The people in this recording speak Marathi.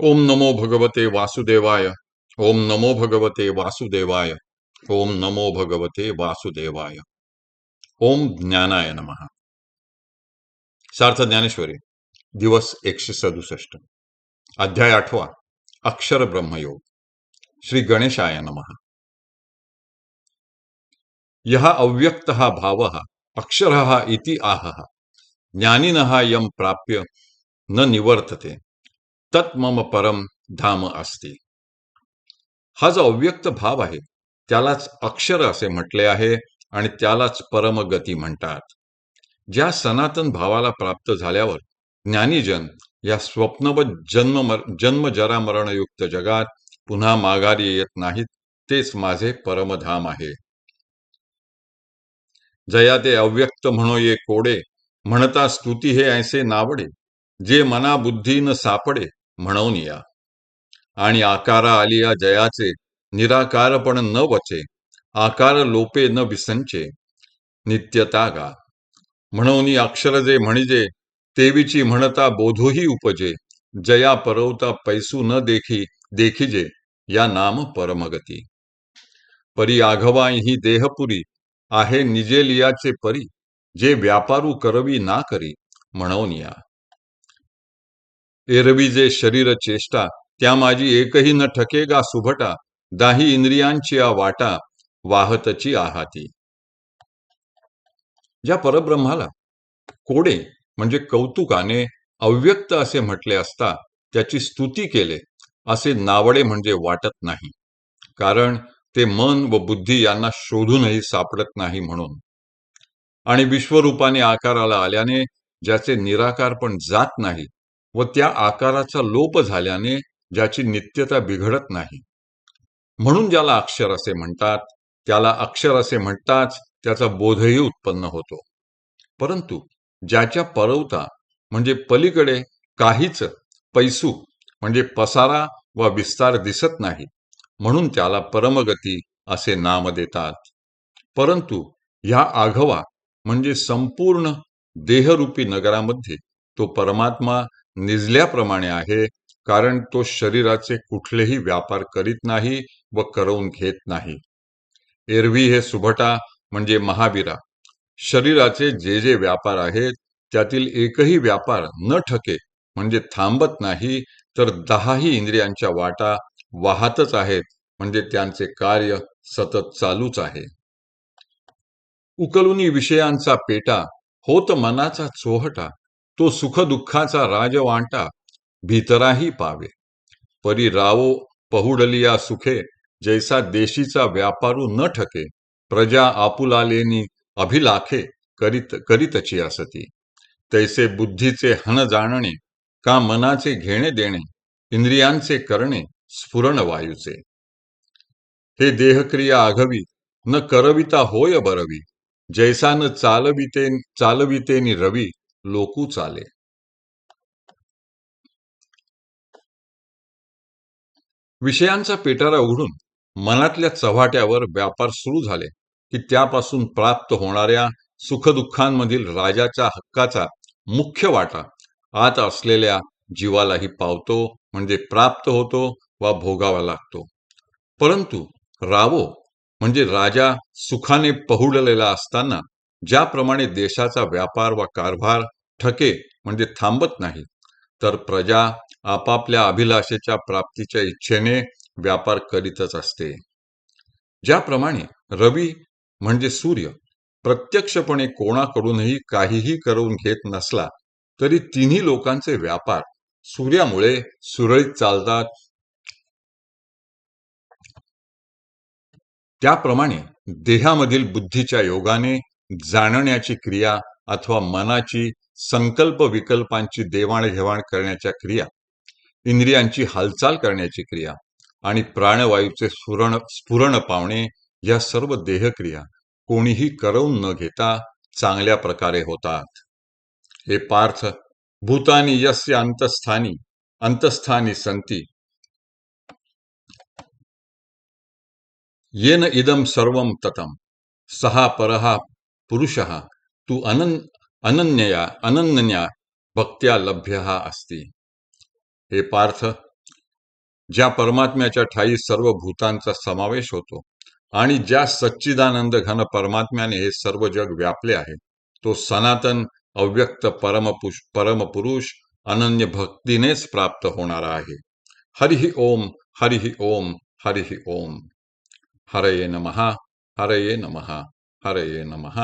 ओम नमो भगवते वासुदेवाय ओम नमो भगवते वासुदेवाय ओम नमो भगवते वासुदेवाय। ओम ज्ञानाय नमः। सार्थ ज्ञानेश्वरी दिवस एकशे सदुसष्ट। अध्याय आठवा अक्षर ब्रह्मयोग। श्री गणेशाय नमः। यह अव्यक्त भाव अक्षर इति आह। ज्ञानिन यम प्राप्य न निवर्तते। तत् मम परम धाम असते। हा जो अव्यक्त भाव आहे त्यालाच अक्षर असे म्हटले आहे आणि त्यालाच परमगती म्हणतात। ज्या सनातन भावाला प्राप्त झाल्यावर ज्ञानीजन या स्वप्नवत जन्म जन्म जरा मरणयुक्त जगात पुन्हा माघारी येत नाहीत तेच माझे परमधाम आहे। जया ते अव्यक्त म्हणो ये कोडे म्हणता स्तुती हे ऐसे नावडे जे मना बुद्धीन सापडे म्हणून या. आणि आकारा आलिया जयाचे निराकारपण न वचे आकार लोपे न विसंचे नित्यता गा. म्हणून अक्षर जे म्हणजे तेवीची म्हणता बोधूही उपजे जया परवता पैसू न देखी देखिजे या नाम परमगती. परी आघवा ही देहपुरी आहे निजेलियाचे परी जे व्यापारू करवी ना करी म्हणून या. एरवी जे शरीर चेष्टा त्या माझी एकही न ठकेगा सुभटा दाही इंद्रियांची या वाटा वाहतची आहाती. ज्या परब्रह्माला कोडे म्हणजे कौतुकाने अव्यक्त असे म्हटले असता त्याची स्तुती केले असे नावडे म्हणजे वाटत नाही. कारण ते मन व बुद्धी यांना शोधूनही सापडत नाही म्हणून. आणि विश्वरूपाने आकाराला आल्याने ज्याचे निराकार पण जात नाही व त्या आकाराचा लोप झाल्याने ज्याची नित्यता बिघडत नाही. म्हणून ज्याला अक्षर असे म्हणतात त्याला अक्षर असे म्हणताच त्याचा बोधही उत्पन्न होतो. परंतु ज्याच्या परवता म्हणजे पलीकडे काहीच पैसू म्हणजे पसारा व विस्तार दिसत नाही म्हणून त्याला परमगती असे नाम देतात. परंतु ह्या आघवा म्हणजे संपूर्ण देहरूपी नगरामध्ये तो परमात्मा निजल्याप्रमाणे आहे कारण तो शरीराचे कुठलेही व्यापार करीत नाही व करवून घेत नाही. एरवी हे सुभटा म्हणजे महावीरा. शरीराचे जे जे व्यापार आहेत त्यातील एकही व्यापार न ठके म्हणजे थांबत नाही तर दहाही इंद्रियांच्या वाटा वाहतच आहेत म्हणजे त्यांचे कार्य सतत चालूच आहे. उकलुनी विषयांचा पेटा होत मनाचा चोहटा तो सुख दुःखाचा राजवांटा भीतराही पावे. परी रावो पहुडलिया सुखे जैसा देशीचा व्यापारू न ठके प्रजा आपुलालेनी अभिलाखे करीत करीतची असती. तैसे बुद्धीचे हन जाणणे का मनाचे घेणे देणे इंद्रियांचे करणे स्फुरण वायूचे. हे देहक्रिया आघवी न करविता होय बरवी जैसा न चालविते चालवितेनी रवी लोकूच आले विषयांचा पेटारा उघडून मनातल्या चव्हाट्यावर व्यापार सुरू झाले की त्यापासून प्राप्त होणाऱ्या सुखदुःखांमधील राजाच्या हक्काचा मुख्य वाटा आत असलेल्या जीवालाही पावतो म्हणजे प्राप्त होतो वा भोगावा लागतो. परंतु रावो म्हणजे राजा सुखाने पहुडलेला असताना ज्याप्रमाणे देशाचा व्यापार व कारभार ठके म्हणजे थांबत नाही. तर प्रजा आपापल्या अभिलाषेच्या प्राप्तीच्या इच्छेने व्यापार करीतच असते. ज्याप्रमाणे रवी म्हणजे सूर्य प्रत्यक्षपणे कोणाकडूनही काहीही करून घेत नसला तरी तिन्ही लोकांचे व्यापार सूर्यामुळे सुरळीत चालतात. त्याप्रमाणे देहामधील बुद्धीच्या योगाने जाणण्याची क्रिया अथवा मनाची संकल्प विकल्पांची देवाणघेवाण करण्याच्या क्रिया इंद्रियांची हालचाल करण्याची क्रिया आणि प्राणवायूचे स्फुरण स्फुरण पावणे या सर्व देहक्रिया कोणीही करवून न घेता चांगल्या प्रकारे होतात. हे पार्थ भूतानी यस्य अंतस्थानी अंतस्थानी संती. येन इदम सर्व ततम सहा परहा पुरुष तू अनन अनन्यया अनन्या भक्त्या लभ्य असती। हे पार्थ ज्या परमात्म्याच्या ठाई सर्व भूतांचा समावेश होतो आणि ज्या सच्चिदानंद घन परमात्म्याने हे सर्व जग व्यापले आहे तो सनातन अव्यक्त परमपुष परमपुरुष अनन्य भक्तीनेच प्राप्त होणारा आहे। हरिहि ओम हरिहि ओम हरिहि ओम। हरये नमहा हरये नमः हरये नमः।